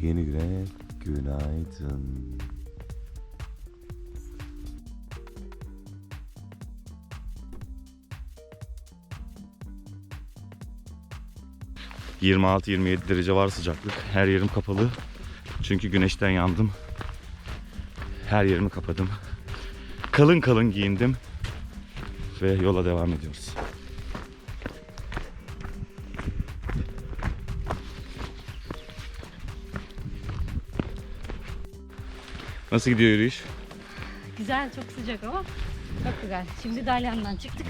Yeni güne günaydın. ...26-27 derece var sıcaklık. Her yerim kapalı. Çünkü güneşten yandım. Her yerimi kapadım. Kalın kalın giyindim. Ve yola devam ediyoruz. Nasıl gidiyor yürüyüş? Güzel, çok sıcak ama çok güzel. Şimdi Dalyan'dan çıktık.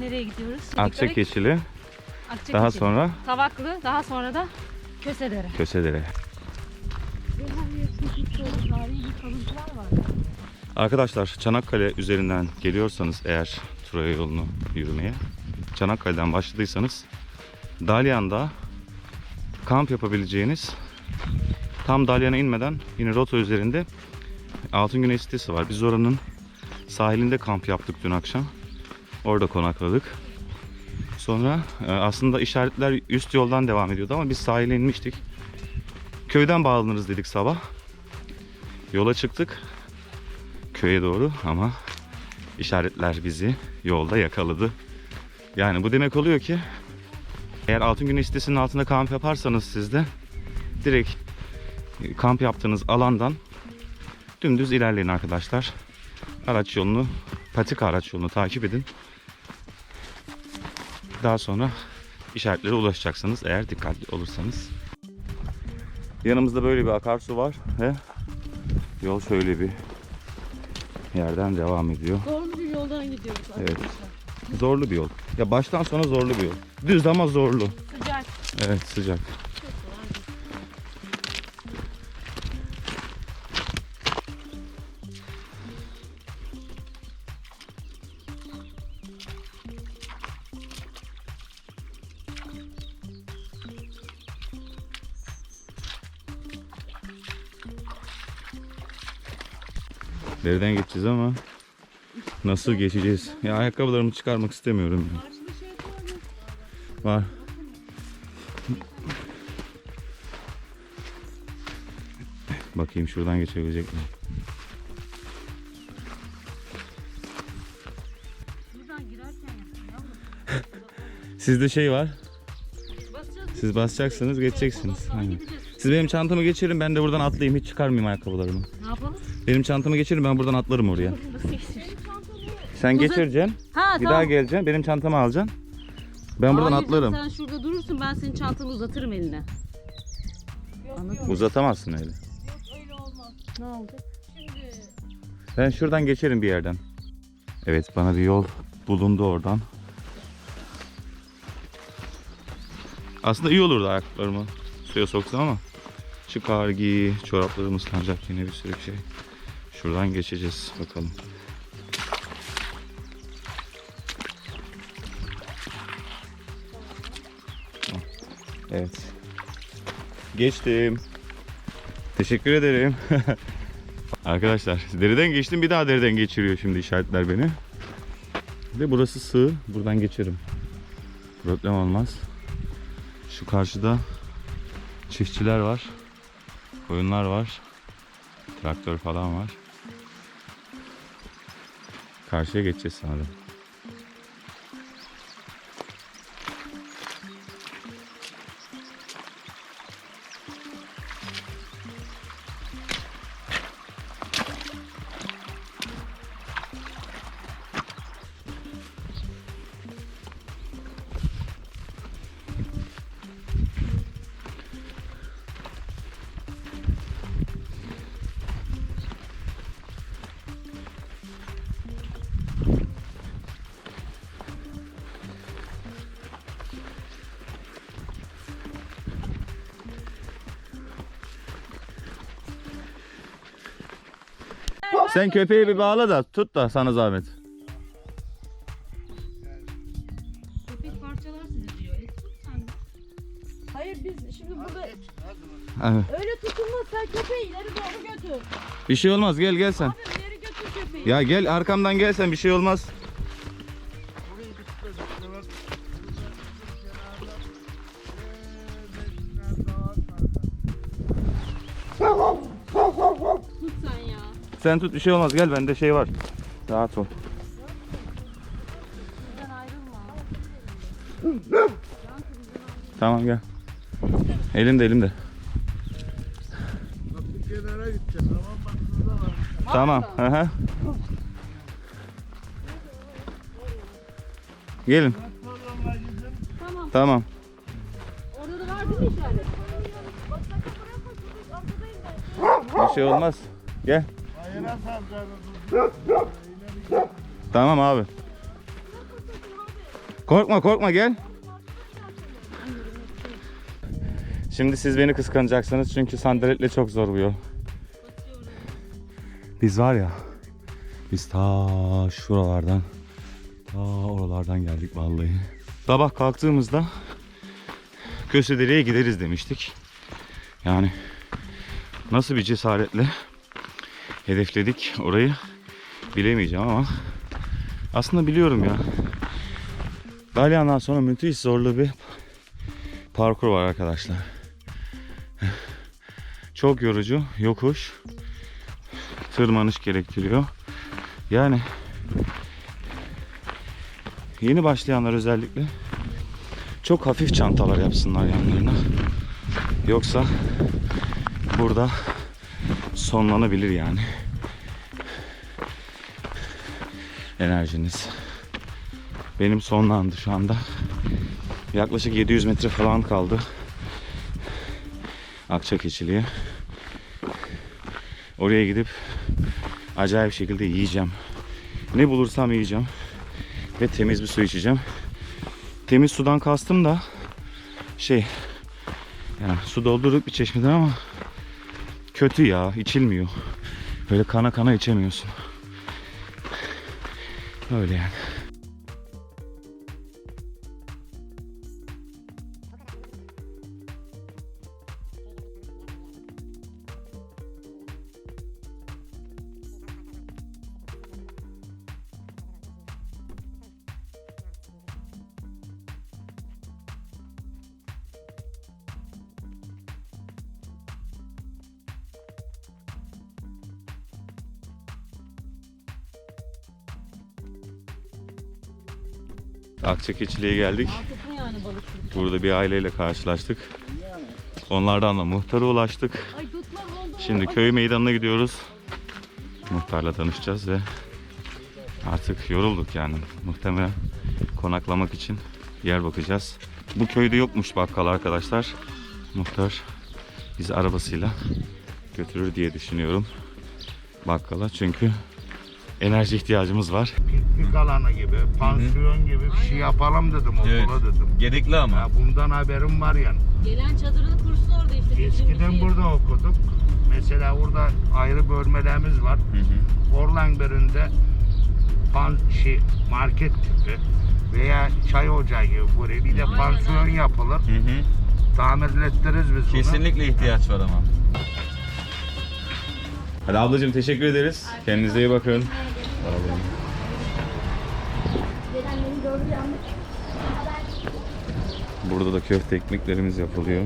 Nereye gidiyoruz? Akçakeçili. Akçakeçili. Daha sonra Tavaklı, daha sonra da Kösedere. Kösedere. Arkadaşlar Çanakkale üzerinden geliyorsanız eğer Troya yolunu yürümeye Çanakkale'den başladıysanız Dalyan'da kamp yapabileceğiniz tam Dalyan'a inmeden yine rota üzerinde Altın Güney sitesi var. Biz oranın sahilinde kamp yaptık dün akşam. Orada konakladık. Sonra e, aslında işaretler üst yoldan devam ediyordu ama biz sahile inmiştik. Köyden bağlanırız dedik sabah. Yola çıktık köye doğru ama işaretler bizi yolda yakaladı. Yani bu demek oluyor ki eğer Altın Güneş sitesinin altında kamp yaparsanız siz de direkt kamp yaptığınız alandan dümdüz ilerleyin arkadaşlar. Araç yolunu, patika araç yolunu takip edin. Daha sonra işaretlere ulaşacaksınız eğer dikkatli olursanız. Yanımızda böyle bir akarsu var ve yol şöyle bir yerden devam ediyor. Zorlu bir yoldan gidiyoruz Evet. arkadaşlar. Zorlu bir yol. Ya baştan sona zorlu bir yol. Düz ama zorlu. Sıcak. Evet sıcak. Nereden geçeceğiz ama nasıl geçeceğiz? Ya ayakkabılarımı çıkarmak istemiyorum. Var. Bakayım şuradan geçebilecek mi? Sizde şey var. Siz basacaksınız, geçeceksiniz. Aynen. Siz benim çantamı geçirin ben de buradan atlayayım hiç çıkarmayayım ayakkabılarımı. Ne yapalım? Benim çantamı geçirin ben buradan atlarım oraya. Sen geçireceksin. Ha Bir tamam. daha geleceksin. Benim çantamı alacaksın. Ben buradan Hayır, atlarım. Sen şurada durursun ben senin çantanı uzatırım eline. Anladın mı? Uzatamazsın öyle. Ne oldu? Ben şuradan geçerim bir yerden. Evet bana bir yol bulundu oradan. Aslında iyi olurdu ayaklarımı suya soksam ama çıkar giy, çoraplarım ıslanacak yine bir sürü şey. Şuradan geçeceğiz bakalım. Evet. Geçtim. Teşekkür ederim. Arkadaşlar deriden geçtim bir daha deriden geçiriyor şimdi işaretler beni. Ve burası sığ. Buradan geçerim. Problem olmaz. Şu karşıda çiftçiler var. Koyunlar var. Traktör falan var. Karşıya geçeceğiz sanırım. Sen köpeği bir bağla da tut da sana zahmet. Köpek parçalar sizi diyor. Et tut sen de. Hayır biz şimdi burada Evet. öyle tutulmaz sen köpeği ileri doğru götür. Bir şey olmaz gel gel sen. Abi ileri götür köpeği. Ya gel arkamdan gel sen bir şey olmaz. Sen tut bir şey olmaz gel bende şey var. Rahat ol. Tamam gel. Elimde elimde. Tamam hı. Gelin. Tamam. Bir şey olmaz. Gel. Tamam abi. Korkma korkma gel. Şimdi siz beni kıskanacaksınız çünkü sandaletle çok zor bu yol. Biz var ya, biz ta şuralardan, ta oralardan geldik vallahi. Sabah kalktığımızda Kösedere'ye gideriz demiştik. Yani nasıl bir cesaretle hedefledik orayı bilemeyeceğim ama aslında biliyorum ya. Dalyan'dan sonra müthiş zorlu bir parkur var arkadaşlar. Çok yorucu, yokuş, tırmanış gerektiriyor. Yani yeni başlayanlar özellikle çok hafif çantalar yapsınlar yanlarına. Yoksa burada sonlanabilir yani. Enerjiniz. Benim sonlandı şu anda. Yaklaşık 700 metre falan kaldı. Akçakeçiliğe. Oraya gidip acayip şekilde yiyeceğim. Ne bulursam yiyeceğim. Ve temiz bir su içeceğim. Temiz sudan kastım da şey yani su doldurduk bir çeşmeden ama kötü ya içilmiyor. Böyle kana kana içemiyorsun. Öyle yani. Akçakeçiliğe geldik. Burada bir aileyle karşılaştık. Onlardan da muhtara ulaştık. Şimdi köy meydanına gidiyoruz. Muhtarla tanışacağız ve artık yorulduk yani. Muhtemelen konaklamak için yer bakacağız. Bu köyde yokmuş bakkal arkadaşlar. Muhtar bizi arabasıyla götürür diye düşünüyorum bakkala. Çünkü enerji ihtiyacımız var. Piknik alanı gibi, pansiyon gibi bir şey yapalım dedim okula dedim. Gerekli Ya bundan haberim var yani. Gelen çadırını kursun orada işte. bizim Eskiden şey. burada okuduk. Mesela burada ayrı bölmelerimiz var. Orlan birinde pan şey, market tipi veya çay ocağı gibi buraya bir de Aynen, pansiyon aynen. yapılır. Tamir ettiririz biz bunu. Kesinlikle ihtiyaç var ama. Hadi ablacığım teşekkür ederiz. Kendinize iyi bakın. Sağ olun. Burada da köfte ekmeklerimiz yapılıyor.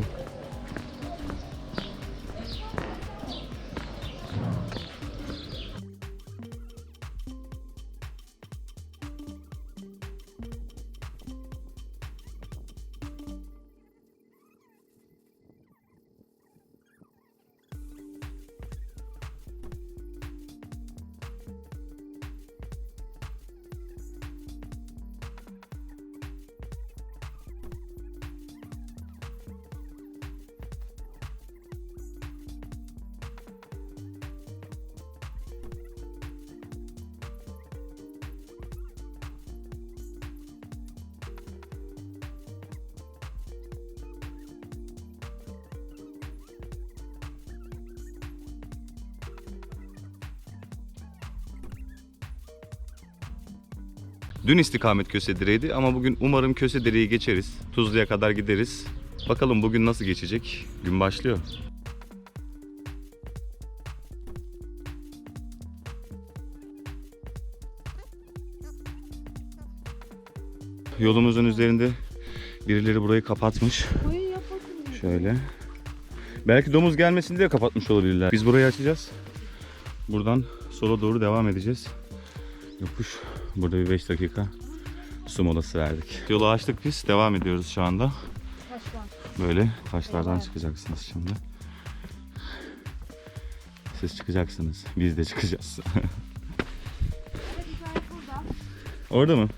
Dün istikamet Kösedire'ydi ama bugün umarım Kösedire'yi geçeriz. Tuzlu'ya kadar gideriz. Bakalım bugün nasıl geçecek? Gün başlıyor. Yolumuzun üzerinde birileri burayı kapatmış. Şöyle. Belki domuz gelmesin diye kapatmış olabilirler. Biz burayı açacağız. Buradan sola doğru devam edeceğiz. Yokuş. Burada bir 5 dakika su molası verdik. Yolu açtık biz. Devam ediyoruz şu anda. Böyle taşlardan çıkacaksınız şimdi. Siz çıkacaksınız. Biz de çıkacağız. Orada mı?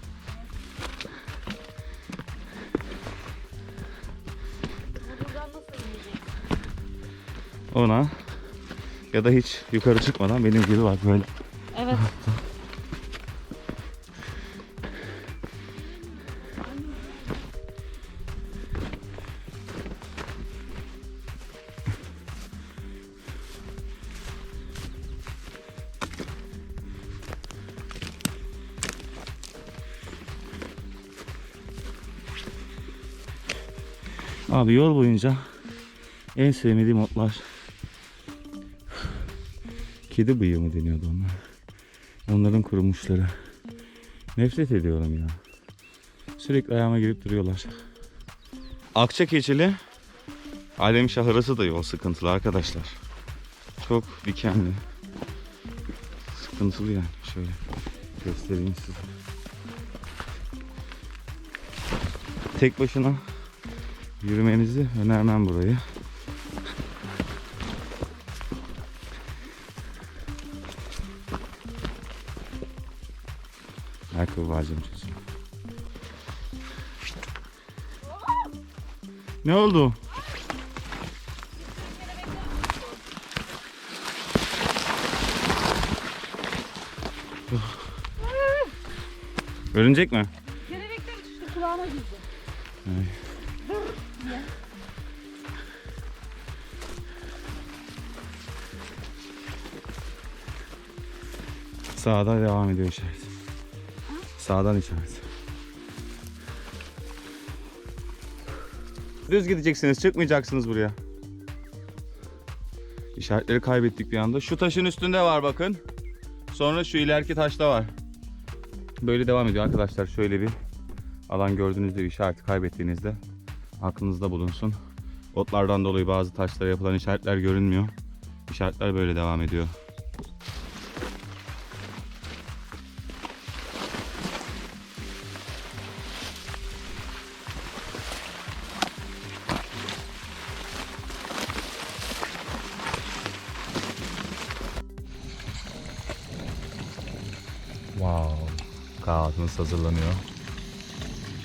Ona ya da hiç yukarı çıkmadan benim gibi bak böyle. Evet. Abi yol boyunca en sevmediğim otlar. Kedi bıyığı mı deniyordu onlar? Onların kurumuşları. Nefret ediyorum ya. Sürekli ayağıma girip duruyorlar. Akçakeçili Alemşah arası da yol sıkıntılı arkadaşlar. Çok dikenli. Sıkıntılı yani. Şöyle göstereyim size. Tek başına yürümenizi önermem burayı. Ayakkabı bağcım çocuğum. Ne oldu? Örümcek mi? Sağda devam ediyor işaret. Sağdan işaret. Düz gideceksiniz, çıkmayacaksınız buraya. İşaretleri kaybettik bir anda. Şu taşın üstünde var bakın. Sonra şu ileriki taşta var. Böyle devam ediyor arkadaşlar. Şöyle bir alan gördüğünüzde bir işareti kaybettiğinizde aklınızda bulunsun. Otlardan dolayı bazı taşlara yapılan işaretler görünmüyor. İşaretler böyle devam ediyor. Kahvaltımız hazırlanıyor.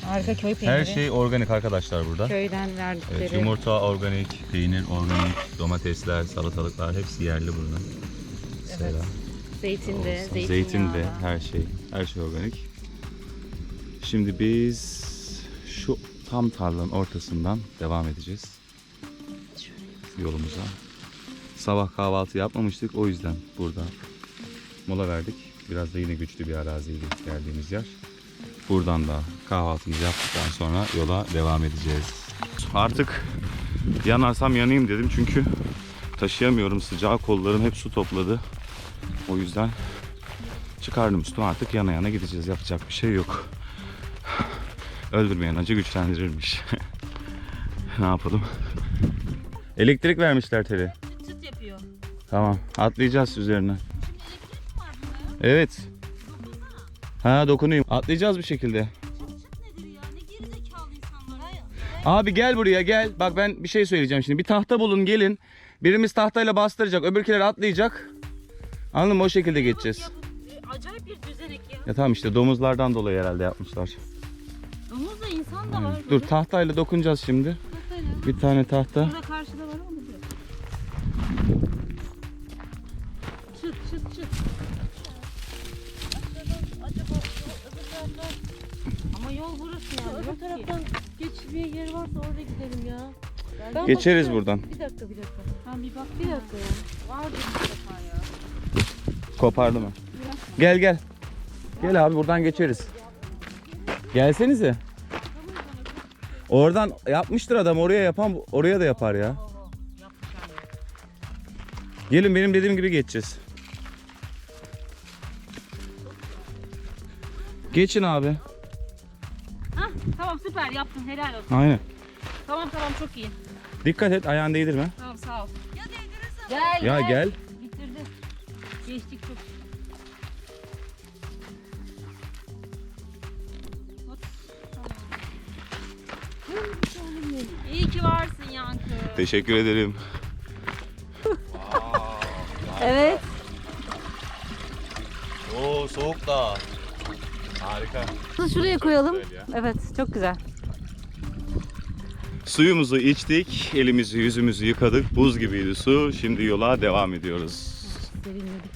Harika köy peyniri. Her şey organik arkadaşlar burada. Köyden verdikleri. Evet, yumurta organik, peynir organik, domatesler, salatalıklar hepsi yerli burada. Mesela Zeytin de, zeytin, zeytin de, her şey, her şey organik. Şimdi biz şu tam tarlanın ortasından devam edeceğiz yolumuza. Sabah kahvaltı yapmamıştık o yüzden burada mola verdik. Biraz da yine güçlü bir araziydi geldiğimiz yer. Buradan da kahvaltımızı yaptıktan sonra yola devam edeceğiz. Artık yanarsam yanayım dedim çünkü taşıyamıyorum sıcağı kollarım hep su topladı. O yüzden çıkardım üstüme artık yana yana gideceğiz yapacak bir şey yok. Öldürmeyen acı güçlendirirmiş. ne yapalım? Elektrik vermişler. Çıt çıt yapıyor. Tamam atlayacağız üzerine. Evet. Ha dokunayım. Atlayacağız bir şekilde. Abi gel buraya gel. Bak ben bir şey söyleyeceğim şimdi. Bir tahta bulun gelin. Birimiz tahtayla bastıracak. Öbürkiler atlayacak. Anladın mı? O şekilde geçeceğiz. Acayip bir düzenek ya. Ya tamam işte domuzlardan dolayı herhalde yapmışlar. Domuz da insan da var. Dur tahtayla dokunacağız şimdi. Bir tane tahta. Burada karşıda Öbür taraftan geçmeye yer varsa orada gidelim ya. Ben Geçeriz bakacağım. buradan. Bir dakika bir dakika. Tamam bir bak Bir dakika ya. Bir defa ya. Kopardı mı? Gel gel. Gel abi buradan geçeriz. Gelsenize. Oradan yapmıştır adam oraya yapan oraya da yapar ya. Gelin benim dediğim gibi geçeceğiz. Geçin abi. Tamam süper yaptın helal olsun. Aynen. Tamam tamam çok iyi. Dikkat et ayağını değdirme. Tamam sağ ol. Gel Ya gel. Bitirdi. Geçtik çok. İyi ki varsın Yankı. Teşekkür ederim. Evet. Oo soğuk da. Harika. Şuraya koyalım. Güzel ya. Evet çok güzel. Suyumuzu içtik, elimizi yüzümüzü yıkadık. Buz gibiydi su. Şimdi yola devam ediyoruz. Serinledik.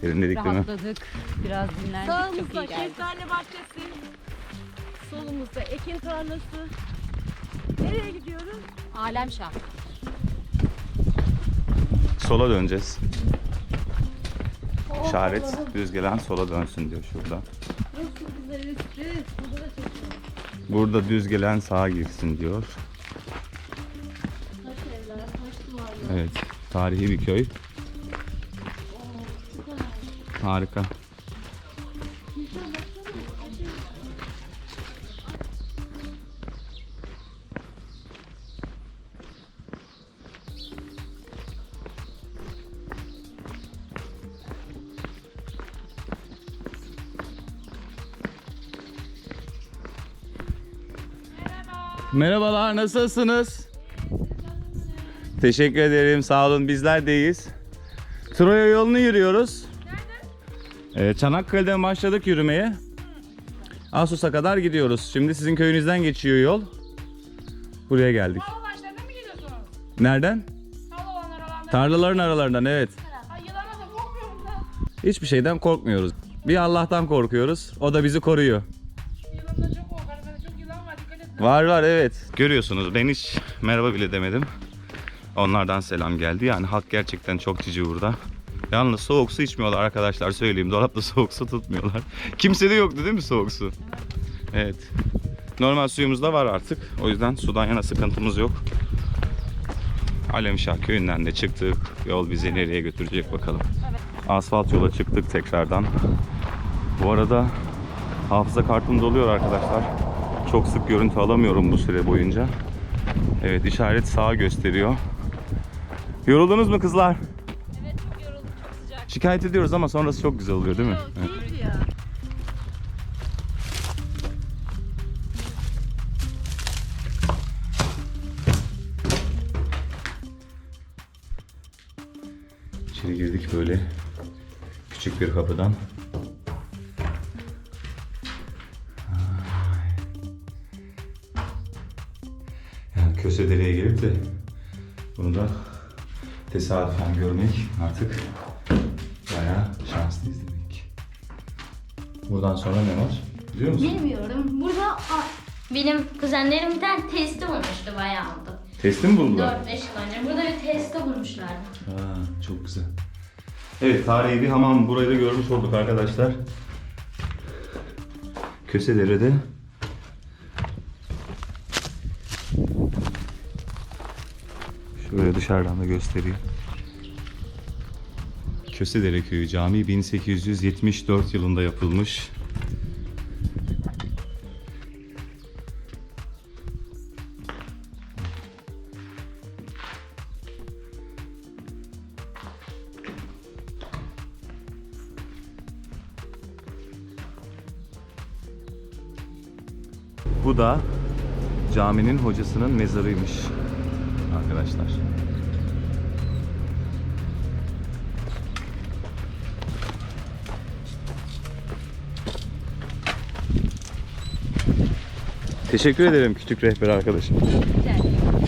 Serinledik değil mi? Rahatladık. Biraz dinlendik. Çok Sağımızda iyi geldi. şeftali bahçesi. Solumuzda ekin tarlası. Nereye gidiyoruz? Alemşah. Sola döneceğiz. İşaret düz gelen sola dönsün diyor şurada. Burada düz gelen sağa girsin diyor. Evet, tarihi bir köy. Harika. Merhabalar, nasılsınız? Teşekkür ederim, sağ olun. Bizler deyiz. Troya yolunu yürüyoruz. Nerede? Çanakkale'den başladık yürümeye. Asus'a kadar gidiyoruz. Şimdi sizin köyünüzden geçiyor yol. Buraya geldik. Başlarına mı gidiyorsunuz? Nereden? Tarlaların aralarından evet. Ay yılana da korkmuyorum da. Hiçbir şeyden korkmuyoruz. Bir Allah'tan korkuyoruz. O da bizi koruyor. Var. Var evet. Görüyorsunuz ben hiç merhaba bile demedim. Onlardan selam geldi. Yani halk gerçekten çok cici burada. Yalnız soğuk su içmiyorlar arkadaşlar söyleyeyim. Dolapta soğuk su tutmuyorlar. Kimse de yoktu değil mi soğuk su? Evet. Normal suyumuz da var artık. O yüzden sudan yana sıkıntımız yok. Alemşah köyünden de çıktık. Yol bizi nereye götürecek bakalım. Asfalt yola çıktık tekrardan. Bu arada hafıza kartım doluyor arkadaşlar. Çok sık görüntü alamıyorum bu süre boyunca. Evet işaret sağa gösteriyor. Yoruldunuz mu kızlar? Evet çok yoruldum, çok sıcak. Şikayet ediyoruz ama sonrası çok güzel oluyor değil mi? Evet. Keyifli ya. İçeri girdik böyle küçük bir kapıdan. De bunu da tesadüfen görmek artık bayağı şanslıyız demek. Buradan sonra ne var? Biliyor musun? Bilmiyorum. Burada a- benim kuzenlerim bir tane testi bulmuştu bayağı oldu. Testi mi buldular? 4-5 yıl önce. Burada bir testi bulmuşlardı. Aa, çok güzel. Evet tarihi bir hamam burayı da görmüş olduk arkadaşlar. Kösedere'de Şöyle dışarıdan da göstereyim. Kösedere Köyü Camii 1874 yılında yapılmış. Bu da caminin hocasının mezarıymış arkadaşlar. Teşekkür ederim küçük rehber arkadaşım. Güzel.